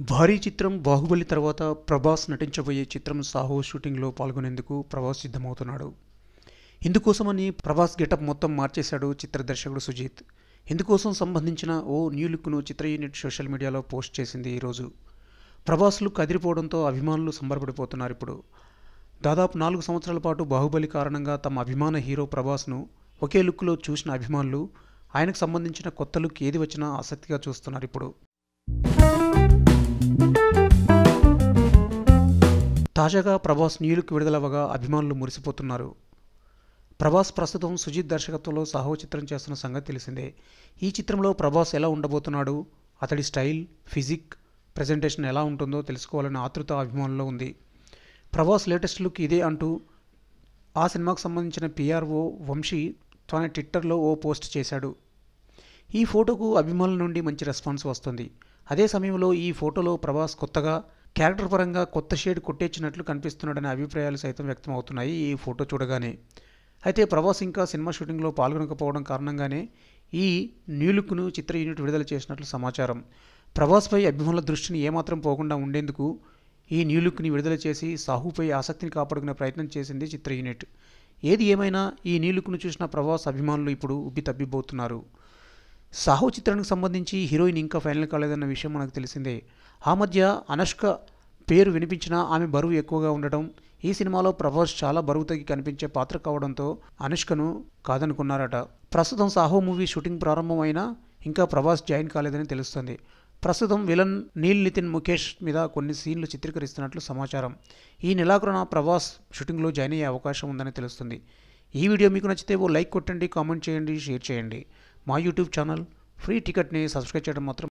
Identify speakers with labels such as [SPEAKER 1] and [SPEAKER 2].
[SPEAKER 1] భారీ చిత్రం బాహుబలి తర్వాత ప్రభాస్ నటించబోయే చిత్రం సాహో షూటింగ్లో పాల్గొనేందుకు ప్రభాస్ సిద్ధమవుతున్నాడు. ఇందుకోసమని ప్రభాస్ గెటప్ మొత్తం మార్చేశాడు చిత్ర దర్శకుడు సుజీత్. ఇందుకోసం సంబంధించిన ఓ న్యూ లుక్ను చిత్ర యూనిట్ సోషల్ మీడియాలో పోస్ట్ చేసింది ఈరోజు ప్రభాస్ లుక్ అదిరిపోవడంతో అభిమానులు సంబరపడిపోతున్నారు ఇప్పుడు. దాదాపు నాలుగు సంవత్సరాల పాటు బాహుబలి కారణంగా తమ అభిమాన హీరో ప్రభాస్ను ఒకే లుక్లో చూసిన అభిమానులు ఆయనకు సంబంధించిన కొత్త లుక్ ఏది వచ్చినా ఆసక్తిగా చూస్తున్నారు ఇప్పుడు. తాజాగా ప్రభాస్ న్యూ లుక్ విడుదలవ్వగా అభిమానులు మురిసిపోతున్నారు. ప్రభాస్ ప్రస్తుతం సుజిత్ దర్శకత్వంలో సాహో చిత్రం చేస్తున్న సంగతి తెలిసిందే. ఈ చిత్రంలో ప్రభాస్ ఎలా ఉండబోతున్నాడు అతడి స్టైల్ ఫిజిక్ ప్రజెంటేషన్ ఎలా ఉంటుందో తెలుసుకోవాలనే ఆతృత అభిమానుల్లో ఉంది. ప్రభాస్ లేటెస్ట్ లుక్ ఇదే అంటూ ఆ సినిమాకు సంబంధించిన పిఆర్ఓ వంశీ తన ట్విట్టర్లో ఓ పోస్ట్ చేశాడు. ఈ ఫోటోకు అభిమానుల నుండి మంచి రెస్పాన్స్ వస్తుంది. అదే సమయంలో ఈ ఫోటోలో ప్రభాస్ కొత్తగా క్యారెక్టర్ పరంగా కొత్త షేడ్ కొట్టేచ్చినట్లు కనిపిస్తున్నాడనే అభిప్రాయాలు సైతం వ్యక్తం అవుతున్నాయి ఈ ఫోటో చూడగానే. అయితే ప్రభాస్ ఇంకా సినిమా షూటింగ్లో పాల్గొనకపోవడం కారణంగానే ఈ న్యూ లుక్ను చిత్ర యూనిట్ విడుదల చేసినట్లు సమాచారం. ప్రభాస్పై అభిమానుల దృష్టిని ఏమాత్రం పోకుండా ఉండేందుకు ఈ న్యూ లుక్ని విడుదల చేసి సాహుపై ఆసక్తిని కాపాడుకునే ప్రయత్నం చేసింది చిత్ర యూనిట్. ఏది ఏమైనా ఈ నీలుకును చూసిన ప్రభాస్ అభిమానులు ఇప్పుడు ఉబ్బి తబ్బిపోతున్నారు సాహో చిత్రానికి సంబంధించి హీరోయిన్ ఇంకా ఫైనల్ కాలేదన్న విషయం మనకు తెలిసిందే. ఆ మధ్య అనుష్క పేరు వినిపించినా ఆమె బరువు ఎక్కువగా ఉండటం ఈ సినిమాలో ప్రభాస్ చాలా బరువు తగ్గి కనిపించే పాత్ర కావడంతో అనుష్కను కాదనుకున్నారట. ప్రస్తుతం సాహో మూవీ షూటింగ్ ప్రారంభమైనా ఇంకా ప్రభాస్ జాయిన్ కాలేదని తెలుస్తుంది. ప్రస్తుతం విలన్ నీల్ నితిన్ ముఖేష్ మీద కొన్ని సీన్లు చిత్రీకరిస్తున్నట్లు సమాచారం. ఈ నెలాఖరున ప్రభాస్ షూటింగ్లో జాయిన్ అయ్యే అవకాశం ఉందని తెలుస్తుంది. ఈ వీడియో మీకు నచ్చితే ఓ లైక్ కొట్టండి కామెంట్ చేయండి షేర్ చేయండి. మా యూట్యూబ్ ఛానల్ ఫ్రీ టికెట్ని సబ్స్క్రైబ్ చేయడం మాత్రం